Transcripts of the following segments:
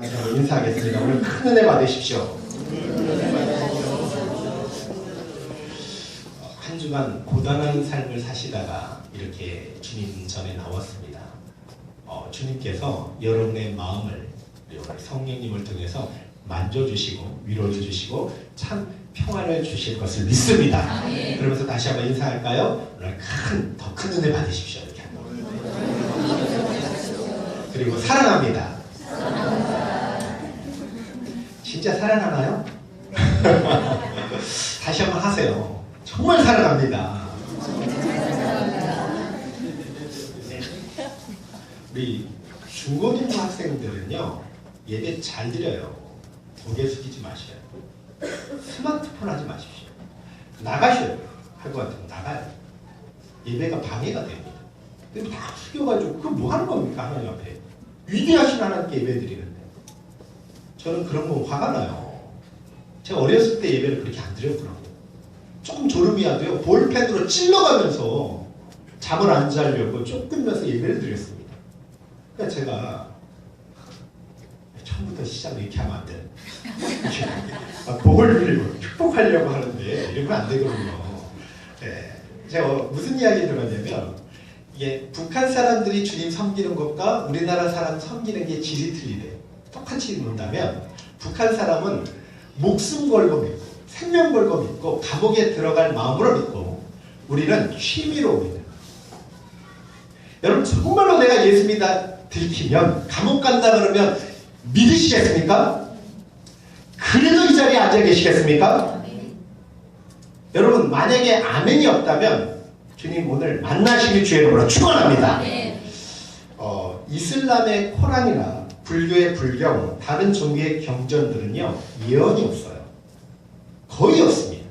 저로 인사하겠습니다. 오늘 큰 은혜 받으십시오. 어, 한 주간 고단한 삶을 사시다가 이렇게 주님 전에 나왔습니다. 어, 주님께서 여러분의 마음을 성령님을 통해서 만져주시고 위로해 주시고 참 평안을 주실 것을 믿습니다. 그러면서 다시 한번 인사할까요? 오늘 큰, 더 큰 은혜 받으십시오. 이렇게 한번. 그리고 사랑합니다. 진짜 사랑하나요? 다시 한번 하세요. 정말. 네. 우리 중고등부 학생들은요 예배 잘 드려요. 고개 숙이지 마셔요. 스마트폰 하지 마십시오. 나가셔요. 할 것 같으면 나가요. 예배가 방해가 됩니다. 다 숙여가지고 그거 뭐 하는 겁니까 하나님 앞에? 위대하신 하나님께 예배 드리는데 저는 그런 거 화가 나요. 제가 어렸을 때 예배를 그렇게 안 드렸더라고요. 조금 졸음이 와도요 볼펜으로 찔러가면서 잠을 안 자려고 쫓으면서 예배를 드렸습니다. 그러니까 제가 처음부터 시작을 이렇게 하면 안 돼. 복을 빌리고 축복하려고 하는데 이러면 안 되거든요. 네. 제가 무슨 이야기 들었냐면 이게 북한 사람들이 주님 섬기는 것과 우리나라 사람 섬기는 게 질이 틀리대요. 똑같이 본다면 북한 사람은 목숨 걸고 믿고 생명 걸고 믿고 감옥에 들어갈 마음으로 믿고 우리는 취미로 믿는 여러분 정말로 내가 예수 믿다 들키면 감옥 간다 그러면 믿으시겠습니까? 그래도 이 자리에 앉아 계시겠습니까? 여러분 만약에 아멘이 없다면 주님 오늘 만나시길 주의 이름으로 축원합니다. 어, 이슬람의 코란이나 불교의 불경, 다른 종교의 경전들은요 예언이 없어요. 거의 없습니다.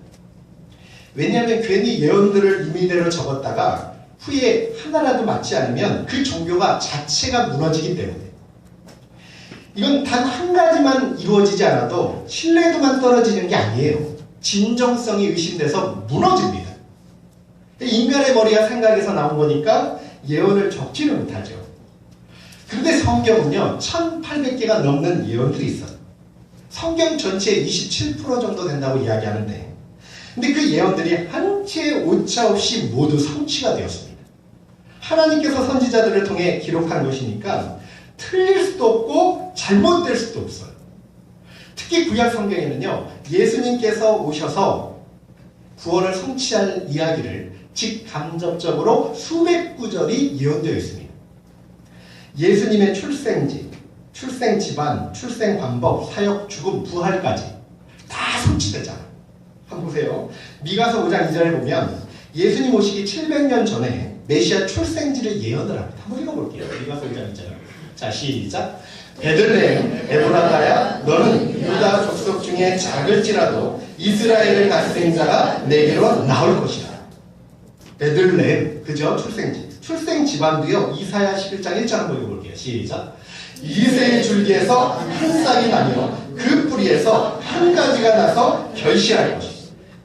왜냐하면 괜히 예언들을 임의대로 적었다가 후에 하나라도 맞지 않으면 그 종교가 자체가 무너지기 때문에 이건 단 한 가지만 이루어지지 않아도 신뢰도만 떨어지는 게 아니에요. 진정성이 의심돼서 무너집니다. 인간의 머리와 생각에서 나온 거니까 예언을 적지는 못하죠. 근데 성경은요, 1800개가 넘는 예언들이 있어요. 성경 전체의 27% 정도 된다고 이야기하는데, 근데 그 예언들이 한채 오차 없이 모두 성취가 되었습니다. 하나님께서 선지자들을 통해 기록한 것이니까 틀릴 수도 없고 잘못될 수도 없어요. 특히 구약 성경에는요, 예수님께서 오셔서 구원을 성취할 이야기를 직간접적으로 수백 구절이 예언되어 있습니다. 예수님의 출생지, 출생 집안, 출생 방법, 사역, 죽음, 부활까지 다 성취되잖아요. 한번 보세요. 미가서 5장 2절에 보면 예수님 오시기 700년 전에 메시아 출생지를 예언을 합니다. 한번 읽어볼게요. 미가서 5장 2절. 자, 시작. 베들레헴 에브라다야 너는 유다 족속 중에 작을지라도 이스라엘을 다스린 자가 내게로 나올 것이다. 베들레헴 그죠? 출생지. 출생 집안도요. 이사야 11장 1절 한번 읽어볼게요. 시작. 이세의 줄기에서 한 싹이 나며 그 뿌리에서 한 가지가 나서 것이다.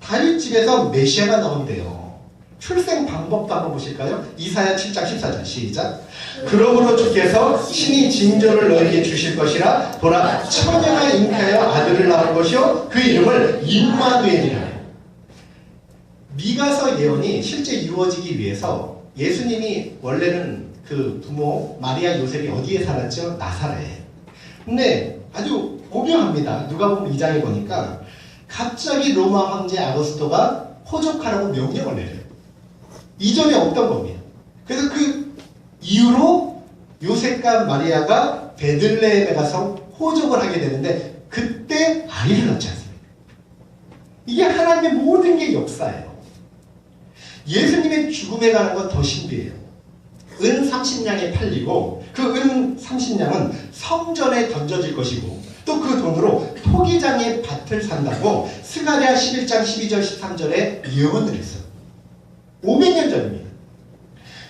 다윗 집에서 메시아가 나온대요. 출생 방법도 한번 보실까요? 이사야 7장 14절 시작. 그러므로 주께서 신이 징조를 너에게 주실 것이라 보라 처녀가 잉태하여 아들을 낳을 것이요 그 이름을 임마누엘이라. 미가서 예언이 실제 이루어지기 위해서 예수님이 원래는 그 부모 마리아 요셉이 어디에 살았죠? 나사렛. 근데 아주 오묘합니다. 누가 보면 2장에 보니까 갑자기 로마 황제 아거스토가 호적하라고 명령을 내려요. 이전에 없던 겁니다. 그래서 그 이후로 요셉과 마리아가 베들레헴에 가서 호적을 하게 되는데 그때 아이를 낳지 않습니까? 이게 하나님의 모든 게 역사예요. 예수님의 죽음에 가는 건더 신비해요. 은 30냥에 팔리고 그 은 30냥은 성전에 던져질 것이고 또 그 돈으로 토기장의 밭을 산다고 스가랴 11장 12절 13절에 예언을 했어요. 500년 전입니다.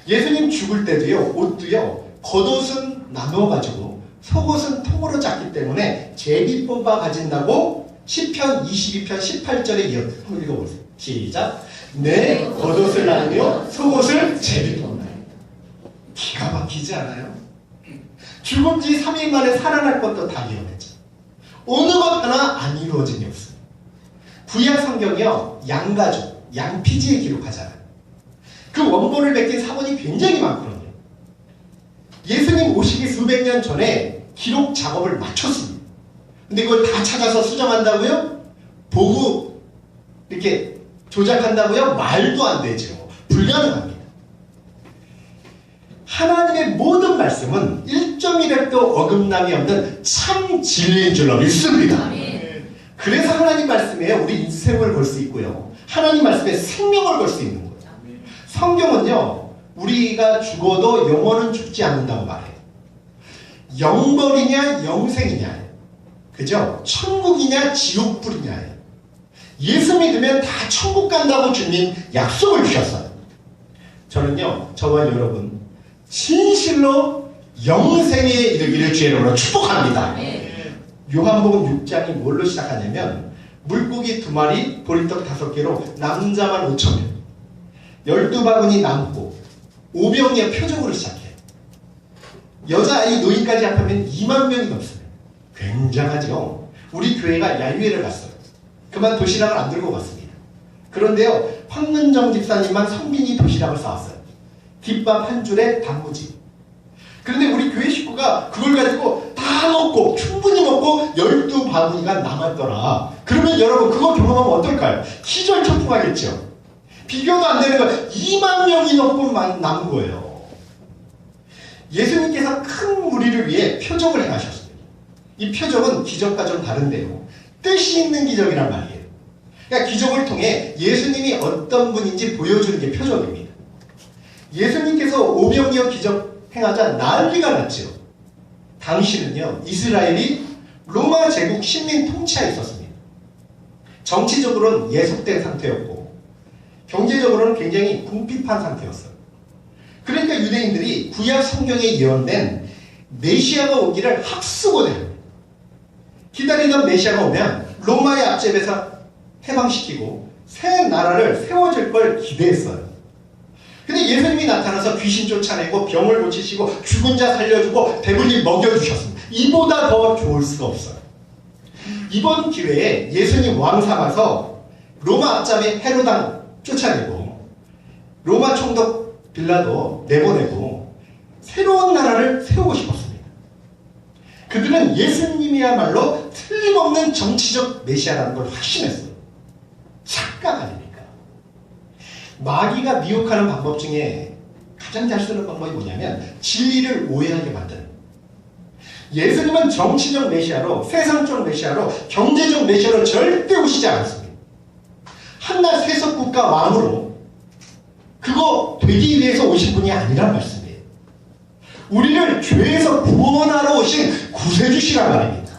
예수님 죽을 때도요, 옷도요, 겉옷은 나누어 가지고 속옷은 통으로 짰기 때문에 제비 뽑아 가진다고 10편 22편 18절에 이어 한번 읽어보세요. 시작. 내 겉옷을 나누며 속옷을 제비 뽑나이다. 기가 막히지 않아요? 죽은 지 3일 만에 살아날 것도 다 위험했죠. 어느 것 하나 안 이루어진 게 없어요. 구약 성경이요, 양가족, 양피지에 기록하잖아요. 그 원본을 베낀 사본이 굉장히 많거든요. 예수님 오시기 수백 년 전에 기록 작업을 마쳤습니다. 근데 그걸 다 찾아서 수정한다고요? 보고 이렇게 조작한다고요? 말도 안 되죠. 불가능합니다. 하나님의 모든 말씀은 1.1획도 어긋남이 없는 참 진리인 줄로 믿습니다. 그래서 하나님 말씀에 우리 인생을 걸수 있고요. 하나님 말씀에 생명을 걸수 있는 거예요. 성경은요, 우리가 죽어도 영혼은 죽지 않는다고 말해요. 영벌이냐, 영생이냐. 그죠? 천국이냐, 지옥불이냐. 예수 믿으면 다 천국 간다고 주님 약속을 주셨어요. 저는요, 저와 여러분, 진실로 영생에 이르기를 주의 이름으로 축복합니다. 요한복음 6장이 뭘로 시작하냐면 물고기 두 마리, 보리떡 다섯 개로 남자만 5천 명, 열두 바구니 남고 오병이어 표적으로 시작해요. 여자아이 노인까지 합하면 2만 명이 넘습니다. 굉장하죠. 우리 교회가 야유회를 갔어요. 그만 도시락을 안 들고 갔습니다. 그런데요, 황문정 집사님만 성민이 도시락을 싸왔어요. 뒷밥 한 줄에 단무지. 그런데 우리 교회 식구가 그걸 가지고 다 먹고 충분히 먹고 열두 바구니가 남았더라. 그러면 여러분 그거 경험하면 어떨까요? 기절초풍하겠죠. 비교도 안 되는 거 2만 명이 넘고 만- 남은 거예요. 예수님께서 큰 무리를 위해 표적을 행하셨습니다. 이 표적은 기적과 좀 다른데요. 뜻이 있는 기적이란 말이에요. 그러니까 기적을 통해 예수님이 어떤 분인지 보여주는 게 표적입니다. 예수님께서 오병이어 기적 행하자 난리가 났죠. 당시는요, 이스라엘이 로마 제국 식민 통치하에 있었습니다. 정치적으로는 예속된 상태였고, 경제적으로는 굉장히 궁핍한 상태였어요. 그러니까 유대인들이 구약 성경에 예언된 메시아가 오기를 됩니다. 기다리던 메시아가 오면 로마의 앞집에서 해방시키고 새 나라를 세워줄 걸 기대했어요. 근데 예수님이 나타나서 귀신 쫓아내고 병을 고치시고 죽은 자 살려주고 배불리 먹여주셨습니다. 이보다 더 좋을 수가 없어요. 이번 기회에 예수님 왕 삼아서 로마 앞잡이 헤로당 쫓아내고 로마 총독 빌라도 내보내고 새로운 나라를 세우고 싶었습니다. 그들은 예수님이야말로 틀림없는 정치적 메시아라는 걸 확신했어요. 착각 아닙니까? 마귀가 미혹하는 방법 중에 가장 잘 쓰는 방법이 뭐냐면 진리를 오해하게 만드는 예수님은 정치적 메시아로 세상적 메시아로 경제적 메시아로 절대 오시지 않았습니다. 한낱 세속국가 왕으로 그거 되기 위해서 오신 분이 아니란 말씀이에요. 우리를 죄에서 구원하러 오신 구세주시란 말입니다.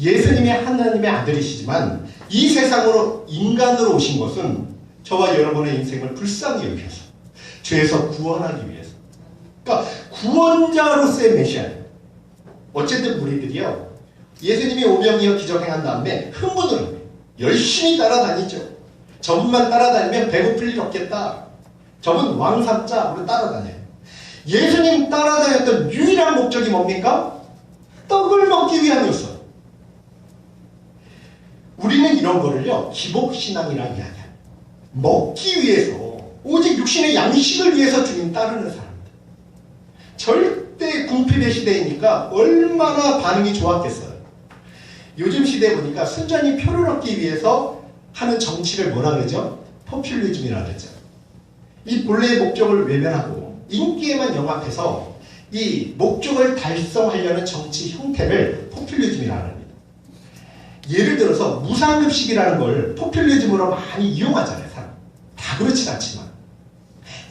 예수님이 하나님의 아들이시지만 이 세상으로 인간으로 오신 것은 저와 여러분의 인생을 불쌍히 여기셔서 죄에서 구원하기 위해서 그러니까 구원자로서의 메시아예요. 어쨌든 우리들이요 예수님이 오병이어 기적행한 다음에 흥분을. 열심히 따라다니죠. 저분만 따라다니면 배고플 일 없겠다. 저분 왕삼자로 따라다녀요. 예수님 따라다녔던 유일한 목적이 뭡니까? 떡을 먹기 위함이었어요. 우리는 이런 거를요 기복신앙이라고 이야기해요. 먹기 위해서 오직 육신의 양식을 위해서 주님 따르는 사람들. 절대 궁핍의 시대이니까 얼마나 반응이 좋았겠어요. 요즘 시대에 보니까 순전히 표를 얻기 위해서 하는 정치를 뭐라 그러죠? 포퓰리즘이라 그러죠. 이 본래의 목적을 외면하고 인기에만 영합해서 이 목적을 달성하려는 정치 형태를 포퓰리즘이라 합니다. 예를 들어서 무상급식이라는 걸 포퓰리즘으로 많이 이용하잖아요, 사람. 다 그렇진 않지만.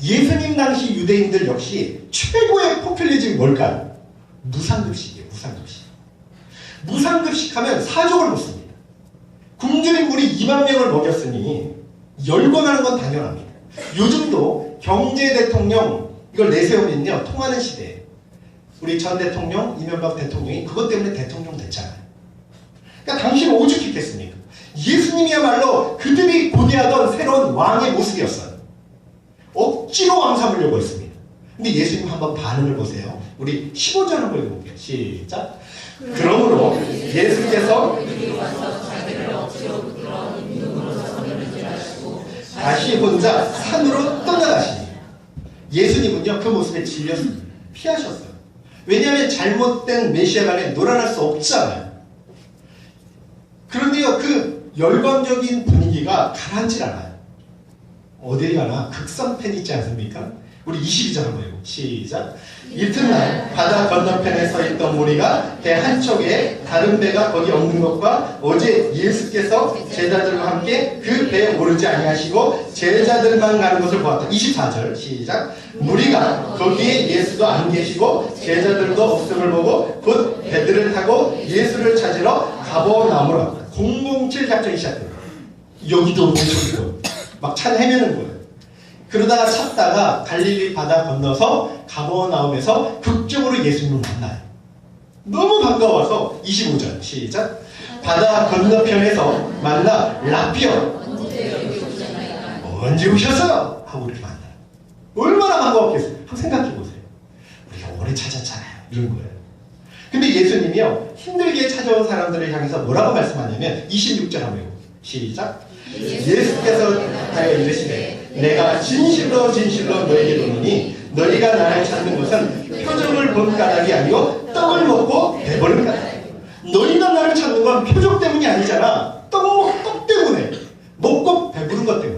예수님 당시 유대인들 역시 최고의 포퓰리즘이 뭘까요? 무상급식이에요, 무상급식. 무상급식 하면 사족을 묻습니다. 굶주린 인물이 2만 명을 먹였으니 열광하는 건 당연합니다. 요즘도 경제 대통령 이걸 내세우면요 통하는 시대에 우리 전 대통령 이명박 대통령이 그것 때문에 대통령 됐잖아요. 그러니까 당신은 오죽했겠습니까? 예수님이야말로 그들이 고대하던 새로운 왕의 모습이었어요. 억지로 왕 삼으려고 했습니다. 근데 예수님 한번 반응을 보세요. 우리 15절 한번 읽어볼게요. 시작. 그러므로 예수께서 다시 혼자 산으로 떠나가시니 예수님은요 그 모습에 질렸습니다. 피하셨어요. 왜냐하면 잘못된 메시아간에 놀아날 수 없잖아요. 그런데요 그 열광적인 분위기가 가라앉질 않아요. 어딜 가나 극성팬 있지 않습니까? 우리 22절 한번 해요. 시작. 이튿날 바다 건너편에 서 있던 무리가 배 한쪽에 다른 배가 거기 없는 것과 어제 예수께서 제자들과 함께 그 배에 오르지 아니하시고 제자들만 가는 것을 보았다. 24절 시작. 무리가 거기에 예수도 안 계시고 제자들도 없음을 보고 곧 배들을 타고 예수를 찾으러 가보나무라. 007 작전이 시작돼요. 여기도 없는 소리고 막찬 헤매는 거예요. 그러다가 찾다가 갈릴리 바다 건너서 가버나움에서 극적으로 예수님을 만나요. 너무 반가워서 25절 시작. 바다 건너편에서 만나 라피어 언제 오셨어요? 하고 이렇게 만나요. 얼마나 반가웠겠어요. 한번 생각해 보세요. 우리가 오래 찾았잖아요. 이런 거예요. 근데 예수님이요 힘들게 찾아온 사람들을 향해서 뭐라고 말씀하냐면 26절 한번 해요. 시작. 예수께서 하여 이르시되 내가 진실로 진실로 너에게 이르노니 너희가 나를 찾는 것은 표적을 본 까닭이 아니고 떡을 먹고 배부른 까닭 너희가 나를 찾는 건 표적 때문이 아니잖아 떡, 먹- 떡 때문에 먹고 배부른 것 때문에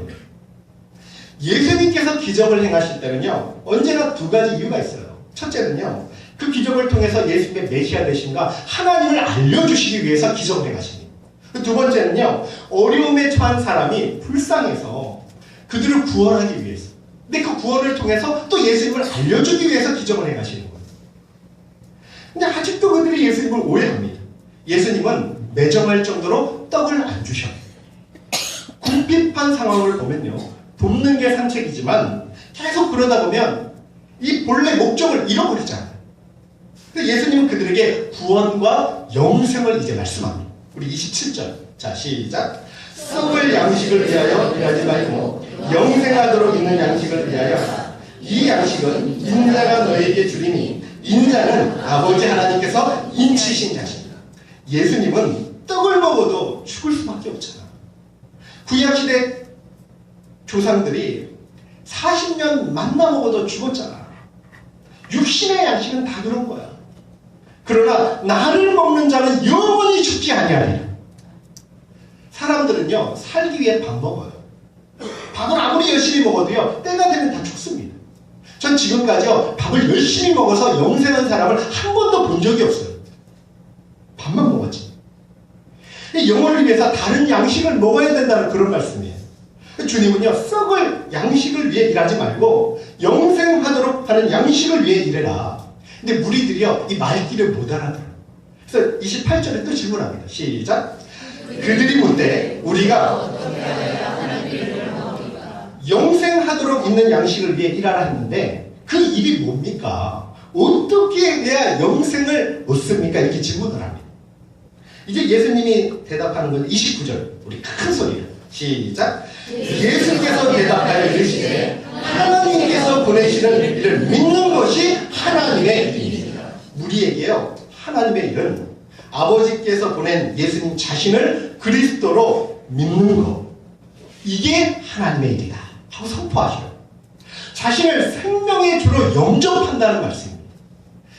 예수님께서 기적을 행하실 때는요 언제나 두 가지 이유가 있어요 첫째는요 그 기적을 통해서 예수님의 메시아 되신가 하나님을 알려주시기 위해서 기적을 행하십니다 그두 번째는요, 어려움에 처한 사람이 불쌍해서 그들을 구원하기 위해서. 근데 그 구원을 통해서 또 예수님을 알려주기 위해서 기적을 행하시는 거예요. 근데 아직도 그들이 예수님을 오해합니다. 예수님은 매정할 정도로 떡을 안 주셔요. 궁핍한 상황을 보면요, 돕는 게 산책이지만 계속 그러다 보면 이 본래 목적을 잃어버리잖아요. 예수님은 그들에게 구원과 영생을 이제 말씀합니다. 우리 27절. 자, 시작. 썩을 양식을 위하여 일하지 말고 영생하도록 있는 양식을 위하여. 이 양식은 인자가 너에게 주리니 인자는 아버지 하나님께서 인치신 자십니다. 예수님은 떡을 먹어도 죽을 수밖에 없잖아. 구약시대 조상들이 40년 만나 먹어도 죽었잖아. 육신의 양식은 다 그런 거야. 그러나 나를 먹는 자는 영원히 죽지 아니하리라. 사람들은요 살기 위해 밥 먹어요. 밥을 아무리 열심히 먹어도요 때가 되면 다 죽습니다. 전 지금까지요 밥을 열심히 먹어서 영생한 사람을 한 번도 본 적이 없어요. 밥만 먹었지. 이 영혼을 위해서 다른 양식을 먹어야 된다는 그런 말씀이에요. 주님은요 썩을 양식을 위해 일하지 말고 영생하도록 하는 양식을 위해 일해라. 근데 무리들이요 이 말귀를 못 알아들어요. 그래서 28절에 또 질문합니다. 시작. 그들이 묻되 우리가 영생하도록 있는 양식을 위해 일하라 했는데 그 일이 뭡니까? 어떻게 해야 영생을 얻습니까? 이렇게 질문을 합니다. 이제 예수님이 대답하는 건 29절. 우리 큰 소리로 시작. 예수께서 대답하여 이르시되 하나님께서 보내시는 일을 믿는 것이 하나님의 일입니다. 우리에게요 하나님의 일은 아버지께서 보낸 예수님 자신을 그리스도로 믿는 것 이게 하나님의 일이다 하고 선포하시요 자신을 생명의 주로 영접한다는 말씀입니다.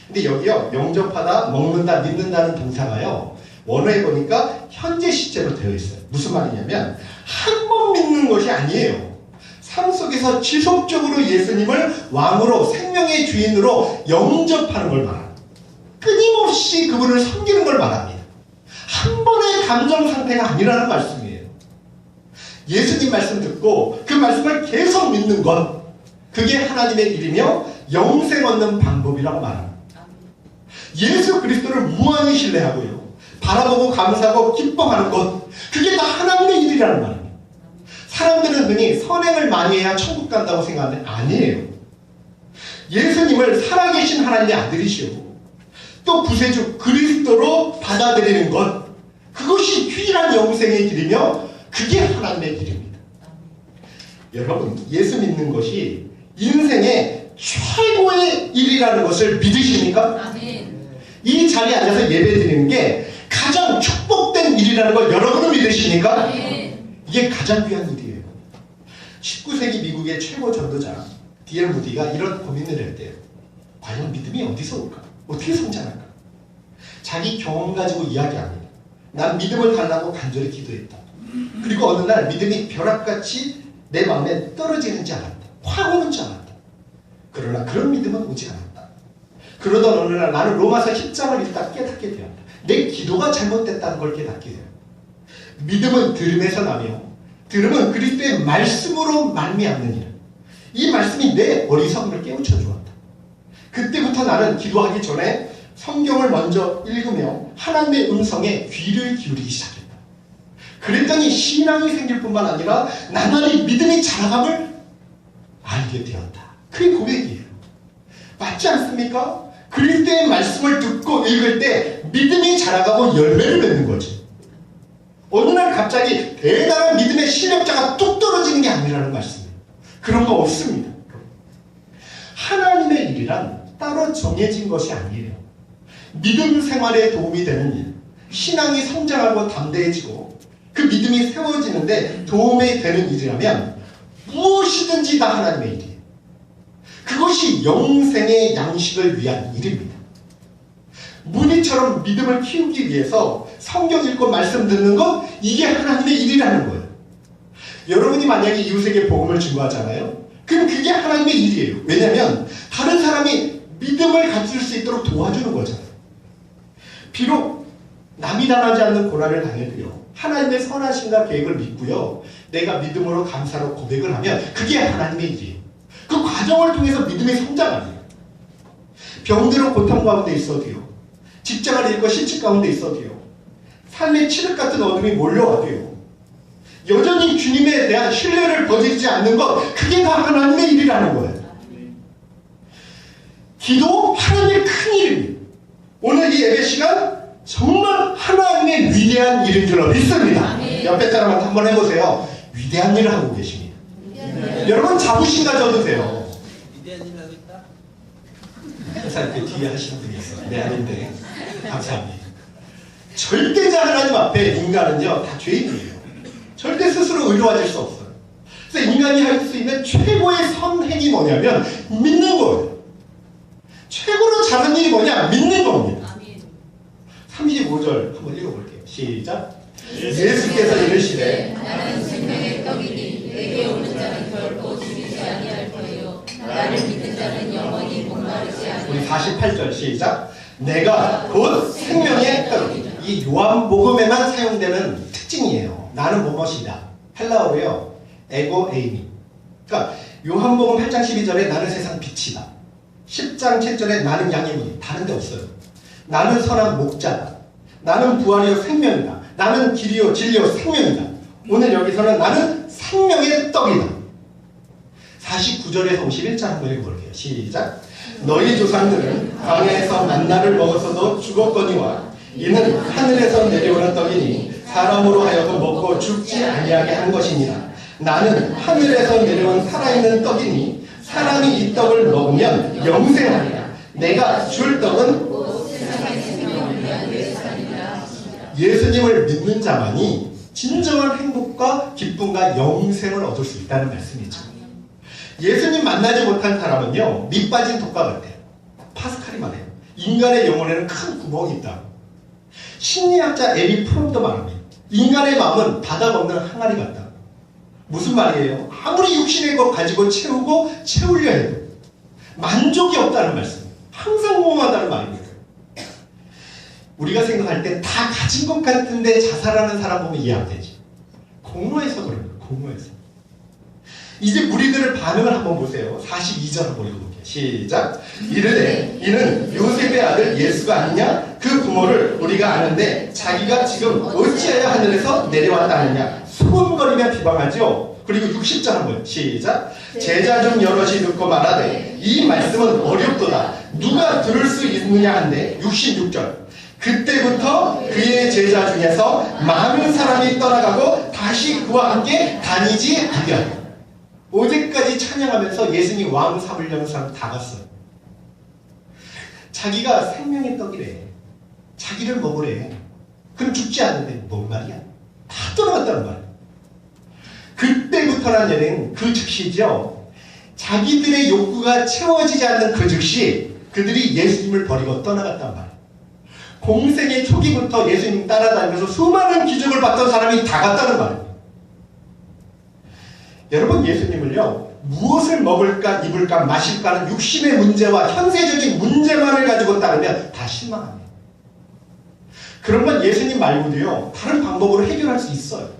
근데 여기요 영접하다, 먹는다, 믿는다는 동사가요 원어에 보니까 현재 시제로 되어 있어요. 무슨 말이냐면 한 번 믿는 것이 아니에요. 삶 속에서 지속적으로 예수님을 왕으로 생명의 주인으로 영접하는 걸 말합니다. 끊임없이 그분을 섬기는 걸 말합니다. 한 번의 감정 상태가 아니라는 말씀이에요. 예수님 말씀 듣고 그 말씀을 계속 믿는 것 그게 하나님의 일이며 영생 얻는 방법이라고 말합니다. 예수 그리스도를 무한히 신뢰하고요. 바라보고 감사하고 기뻐하는 것 그게 다 하나님의 일이라는 말입니다. 사람들은 흔히 선행을 많이 해야 천국 간다고 생각하는데 아니에요. 예수님을 살아계신 하나님의 아들이시오. 또 구세주 그리스도로 받아들이는 것 그것이 유일한 영생의 길이며 그게 하나님의 길입니다. 여러분 예수 믿는 것이 인생의 최고의 일이라는 것을 믿으십니까? 아멘. 이 자리에 앉아서 예배 드리는 게 가장 축복된 일이라는 걸 여러분은 믿으십니까? 아멘. 이게 가장 귀한 일이에요. 19세기 미국의 최고 전도자 디엘 무디가 이런 고민을 했대요. 과연 믿음이 어디서 올까? 어떻게 성장할까? 자기 경험 가지고 이야기 합니다. 난 믿음을 달라고 간절히 기도했다. 그리고 어느 날 믿음이 벼락같이 내 마음에 떨어지는 줄 알았다. 확 오는 줄 알았다. 그러나 그런 믿음은 오지 않았다. 그러던 어느 날 나는 로마서 10장을 읽다 깨닫게 되었다. 내 기도가 잘못됐다는 걸 깨닫게 되었다. 믿음은 들음에서 나며 들음은 그리스도의 말씀으로 말미암는 일. 이 말씀이 내 어리석음을 깨우쳐 주었다. 그때부터 나는 기도하기 전에 성경을 먼저 읽으며 하나님의 음성에 귀를 기울이기 시작했다. 그랬더니 신앙이 생길 뿐만 아니라 나날이 믿음이 자라감을 알게 되었다. 그게 고백이에요. 맞지 않습니까? 그리스도의 말씀을 듣고 읽을 때 믿음이 자라가고 열매를 맺는 거지. 어느 날 갑자기 대단한 믿음의 실력자가 뚝 떨어지는 게 아니라는 말씀이에요. 그런 거 없습니다. 하나님의 일이란 따로 정해진 것이 아니에요. 믿음 생활에 도움이 되는 일, 신앙이 성장하고 담대해지고 그 믿음이 세워지는데 도움이 되는 일이라면 무엇이든지 다 하나님의 일이에요. 그것이 영생의 양식을 위한 일입니다. 무늬처럼 믿음을 키우기 위해서 성경 읽고 말씀 듣는 것 이게 하나님의 일이라는 거예요. 여러분이 만약에 이웃에게 복음을 증거하잖아요. 그럼 그게 하나님의 일이에요. 왜냐하면 다른 사람이 믿음을 갖출 수 있도록 도와주는 거잖아요. 비록 남이 당하지 않는 고난을 당해도요. 하나님의 선하심과 계획을 믿고요. 내가 믿음으로 감사로 고백을 하면 그게 하나님의 일이에요. 그 과정을 통해서 믿음의 성장하네요. 병들어 고통 가운데 있어도요. 직장을 잃고 실직 가운데 있어도요. 삶의 칠흑 같은 어둠이 몰려와도요. 여전히 주님에 대한 신뢰를 버리지 않는 것, 그게 다 하나님의 일이라는 거예요. 기도 하나님의 큰 일입니다. 오늘 이 예배 시간 정말 하나님의 위대한 일인 줄 믿습니다. 옆에 사람한테 한번 해보세요. 위대한 일을 하고 계십니다. 여러분 자부심 가져도 위대한 일 하고 있다. 항상 그 뒤에 하시는 분이 있어요. 네, 아닌데. 감사합니다. 절대자 하나님 앞에 인간은요, 다 죄인이에요. 절대 스스로 의로워질 수 없어요. 그래서 인간이 할 수 있는 최고의 선행이 뭐냐면, 믿는 거예요. 최고로 잘하는 일이 뭐냐? 믿는 겁니다. 아멘. 35절 한번 읽어볼게요. 시작. 예수께서 이르시되, 나는 생명의 떡이니 내게 오는 자는 결코 죽이지 아니할 거요 나를 믿는 자는 영원히 목마르지 우리 아니할 48절 시작. 내가 곧 생명의 떡. 이 요한복음에만 사용되는 특징이에요. 나는 무엇이다. 헬라어로요. 에고 에이미. 그러니까 요한복음 8장 12절에 나는 세상 빛이다. 10장 7절에 나는 문이 다른 데 없어요. 나는 선한 목자다. 나는 부활이요 생명이다. 나는 길이요 진리요 생명이다. 오늘 여기서는 나는 생명의 떡이다. 49절에서 51절 한번 읽어볼게요. 시작. 너희 조상들은 광야에서 만나를 먹어서도 죽었거니와 이는 하늘에서 내려오는 떡이니 사람으로 하여금 먹고 죽지 아니하게 한 것이니라. 나는 하늘에서 내려온 살아있는 떡이니 사람이 이 떡을 먹으면 영생하리라. 내가 줄 떡은 예수님을 믿는 자만이 진정한 행복과 기쁨과 영생을 얻을 수 있다는 말씀이죠. 예수님 만나지 못한 사람은요, 밑 빠진 독과 같아요. 파스칼이 말해요. 인간의 영혼에는 큰 구멍이 있다. 심리학자 에리 프롬도 말합니다. 인간의 마음은 바닥 없는 항아리 같다. 무슨 말이에요? 아무리 육신의 것 가지고 채우고 채우려 해도 만족이 없다는 말씀. 항상 공허하다는 말입니다. 우리가 생각할 때 다 가진 것 같은데 자살하는 사람 보면 이해 안 되지. 공허해서 그래요. 공허해서. 이제 무리들을 반응을 한번 보세요. 42절 한번 읽어볼게요. 시작. 이르되 이는 요셉의 아들 예수가 아니냐? 그 부모를 우리가 아는데 자기가 지금 어찌하여 하늘에서 내려왔다 하느냐? 수군거리며 비방하죠. 그리고 60절 한번 시작. 제자 중 여럿이 듣고 말하되 이 말씀은 어렵도다. 누가 들을 수 있느냐 한데 66절. 그때부터 그의 제자 중에서 많은 사람이 떠나가고 다시 그와 함께 다니지 아니하였다. 어제까지 찬양하면서 예수님 왕 삼으려는 다 갔어요. 자기가 생명의 떡이래. 자기를 먹으래. 그럼 죽지 않는데 뭔 말이야? 다 떠나갔다는 말이야. 그때부터라는 그 즉시죠. 자기들의 욕구가 채워지지 않는 그 즉시 그들이 예수님을 버리고 떠나갔단 말이야. 공생의 초기부터 예수님 따라다니면서 수많은 기적을 봤던 사람이 다 갔다는 말이에요. 여러분 예수님을요 무엇을 먹을까 입을까 마실까는 육신의 문제와 현세적인 문제만을 가지고 따르면 다 실망합니다. 그런 건 예수님 말고도요 다른 방법으로 해결할 수 있어요.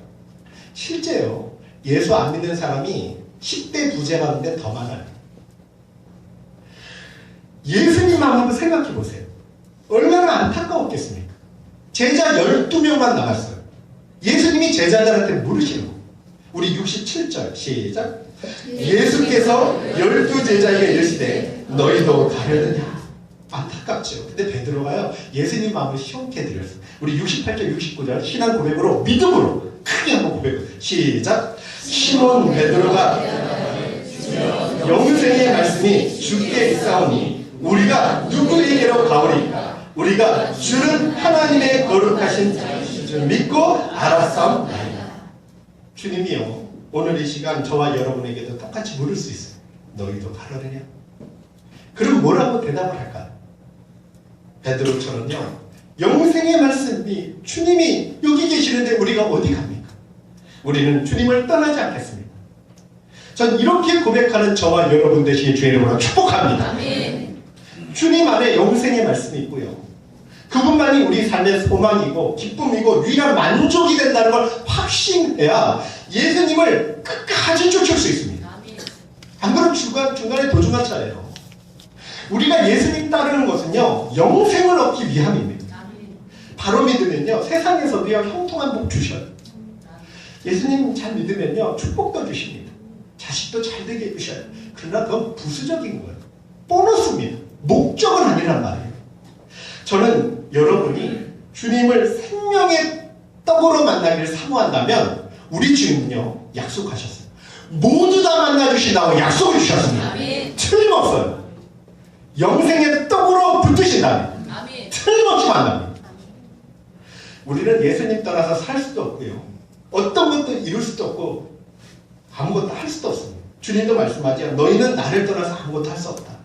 실제요 예수 안 믿는 사람이 10대 부재 가운데 더 많아요. 예수님만 한번 생각해 보세요. 얼마나 안타까웠겠습니까? 제자 12명만 남았어요. 예수님이 제자들한테 물으시는 거예요. 우리 67절 시작. 예수께서 열두 제자에게 이르시되 너희도 가려느냐? 안타깝죠. 근데 베드로가요 예수님 마음을 시원케 드렸어요. 우리 68절 69절 신앙 고백으로 믿음으로 크게 한번 고백. 시작. 시몬 베드로가 영생의 말씀이 주께 있사오니 우리가 누구에게로 가오리까? 우리가 주는 하나님의 거룩하신 줄 믿고 알았사옵나이다. 주님이요 오늘 이 시간 저와 여러분에게도 똑같이 물을 수 있어요. 너희도 가려느냐? 그럼 뭐라고 대답을 할까? 베드로처럼요. 영생의 말씀이 주님이 여기 계시는데 우리가 어디 갑니까? 우리는 주님을 떠나지 않겠습니다. 전 이렇게 고백하는 저와 여러분 되시길 주의 이름으로 축복합니다. 아멘. 주님 안에 영생의 말씀이 있고요. 그분만이 우리 삶의 소망이고 기쁨이고 유일한 만족이 된다는 걸 확신해야 예수님을 끝까지 쫓을 수 있습니다. 안 그러면 중간, 중간에 도중하차예요. 우리가 예수님 따르는 것은요, 영생을 얻기 위함입니다. 바로 믿으면요, 세상에서도요, 형통한 복 주셔요. 예수님 잘 믿으면요, 축복도 주십니다. 자식도 잘 되게 해주셔요. 그러나 그건 부수적인 거예요. 보너스입니다. 목적은 아니란 말이에요. 저는 여러분이 주님을 생명의 떡으로 만나기를 사모한다면 우리 주님은요, 약속하셨어요. 모두 다 만나주신다고 약속을 주셨습니다. 아멘. 틀림없어요. 영생의 떡으로 붙으신다면 아멘. 틀림없이 만납니다. 우리는 예수님 떠나서 살 수도 없고요. 어떤 것도 이룰 수도 없고 아무것도 할 수도 없습니다. 주님도 말씀하죠. 너희는 나를 떠나서 아무것도 할 수 없다.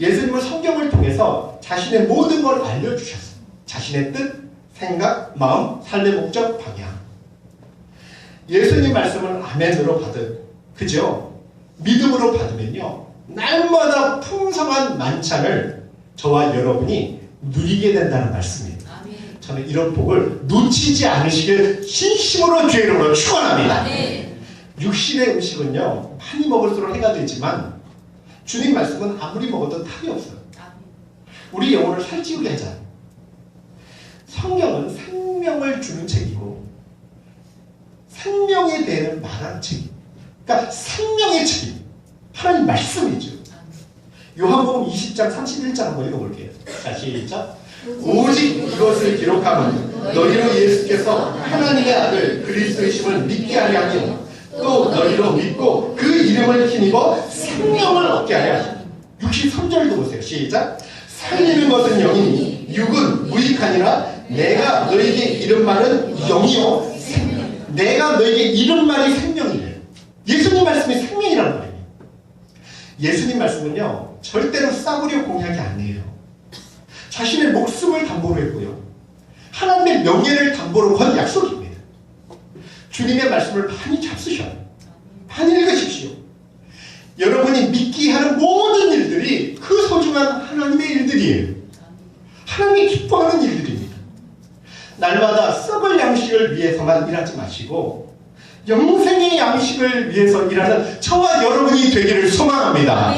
예수님은 성경을 통해서 자신의 모든 걸 알려주셨어요. 자신의 뜻, 생각, 마음, 삶의 목적, 방향. 예수님 말씀을 아멘으로 받은, 그죠? 믿음으로 받으면요. 날마다 풍성한 만찬을 저와 여러분이 누리게 된다는 말씀입니다. 아멘. 저는 이런 복을 놓치지 않으시길 진심으로 이름으로 축원합니다. 육신의 음식은요 많이 먹을수록 해가 되지만 주님 말씀은 아무리 먹어도 탈이 없어요. 아멘. 우리 영혼을 살찌우게 하잖아요. 성경은 생명을 주는 책이고 생명에 대해 말하는 책이에요. 그러니까 생명의 책이에요. 하나님 말씀이죠. 요한복음 20장 31절 한번 읽어볼게요. 자 시작. 오직 이것을 기록하면 너희로 예수께서 하나님의 아들 그리스도이심을 믿게 하려 하며 또 너희로 믿고 그 이름을 힘입어 생명을 얻게 하시니 63절도 보세요. 시작. 살리는 것은 영이니 육은 무익하니라 내가 너에게 이른 말은 영이요 생명. 내가 너에게 이른 말이 생명이래. 예수님 말씀이 생명이라는 말이에요. 예수님 말씀은요 절대로 싸구려 공약이 아니에요. 자신의 목숨을 담보로 했고요. 하나님의 명예를 담보로 건 약속입니다. 주님의 말씀을 많이 잡수셔요. 많이 읽으십시오. 여러분이 믿기 하는 모든 일들이 그 소중한 하나님의 일들이에요. 하나님이 기뻐하는 일들입니다. 날마다 썩을 양식을 위해서만 일하지 마시고 영생의 양식을 위해서 일하는 저와 여러분이 되기를 소망합니다.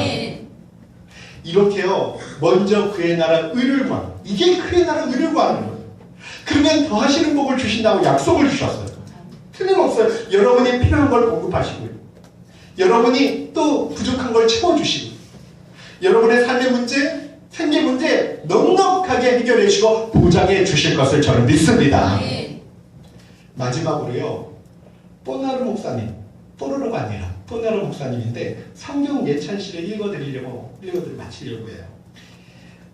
이렇게요. 먼저 그의 나라 의를 구하는 이게 그의 나라 의를 구하는 거예요. 그러면 더하시는 복을 주신다고 약속을 주셨어요. 틀림없어요. 여러분이 필요한 걸 공급하시고요. 여러분이 또 부족한 걸 채워주시고 여러분의 삶의 문제, 생계 문제 넉넉하게 해결해 주시고 보장해 주실 것을 저는 믿습니다. 아멘. 마지막으로요. 뽀나르 목사님, 뽀로로가 아니라 포나로 목사님인데 성경 예찬시를 읽어드리려고 읽어드리 마치려고 해요.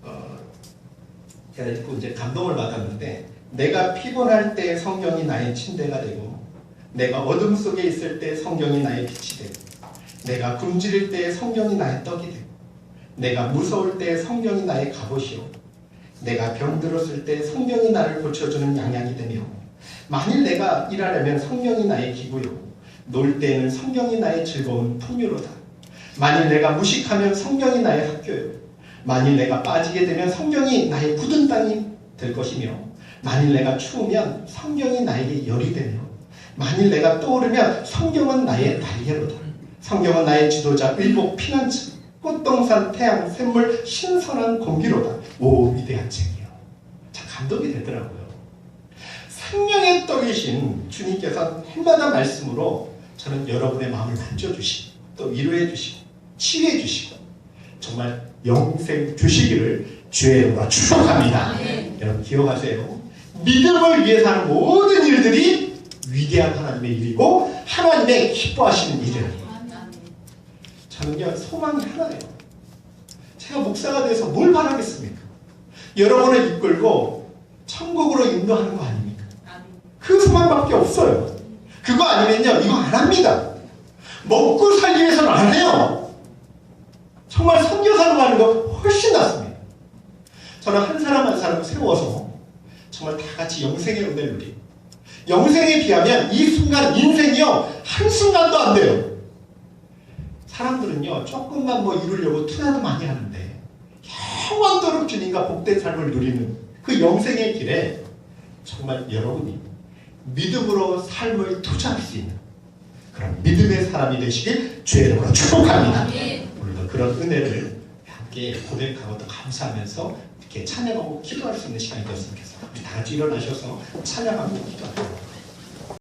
어, 제가 읽고 이제 감동을 받았는데 내가 피곤할 때 성경이 나의 침대가 되고 내가 어둠 속에 있을 때 성경이 나의 빛이 되고 내가 굶주릴 때 성경이 나의 떡이 되고 내가 무서울 때 성경이 나의 갑옷이요. 내가 병들었을 때 성경이 나를 고쳐주는 양양이 되며 만일 내가 일하려면 성경이 나의 기구요. 놀 때에는 성경이 나의 즐거운 풍요로다. 만일 내가 무식하면 성경이 나의 학교요. 만일 내가 빠지게 되면 성경이 나의 굳은 땅이 될 것이며 만일 내가 추우면 성경이 나에게 열이 되며 만일 내가 떠오르면 성경은 나의 날개로다. 성경은 나의 지도자 의복 피난처 꽃동산 태양 샘물 신선한 공기로다. 오 위대한 책이요. 참 감동이 되더라고요. 생명의 떡이신 주님께서 해마다 말씀으로 저는 여러분의 마음을 만져주시고 또 위로해 주시고 치유해 주시고 정말 영생 주시기를 주의 이름으로 축복합니다. 아멘. 여러분 기억하세요. 믿음을 위해서 하는 모든 일들이 위대한 하나님의 일이고 하나님의 기뻐하시는 일이에요 저는요 소망이 하나예요. 제가 목사가 돼서 뭘 바라겠습니까? 여러분을 이끌고 천국으로 인도하는 거 아닙니까? 그 소망밖에 없어요. 그거 아니면요 이거 안 합니다. 먹고 살기 위해서는 안 해요. 정말 선교사로 가는 거 훨씬 낫습니다. 저는 한 사람 한 사람 세워서 정말 다 같이 영생의 은혜를 누리고 영생에 비하면 이 순간 인생이요 한순간도 안 돼요. 사람들은요 조금만 뭐 이루려고 투자도 많이 하는데 영원토록 주님과 복된 삶을 누리는 그 영생의 길에 정말 여러분이 믿음으로 삶을 투자할 수 있는 그런 믿음의 사람이 되시길 주의 이름으로 축복합니다. 오늘도 그런 은혜를 함께 고백하고 또 감사하면서 찬양하고 기도할 수 있는 시간이 되었으면. 우리 다 같이 일어나셔서 찬양하고 기도합니다.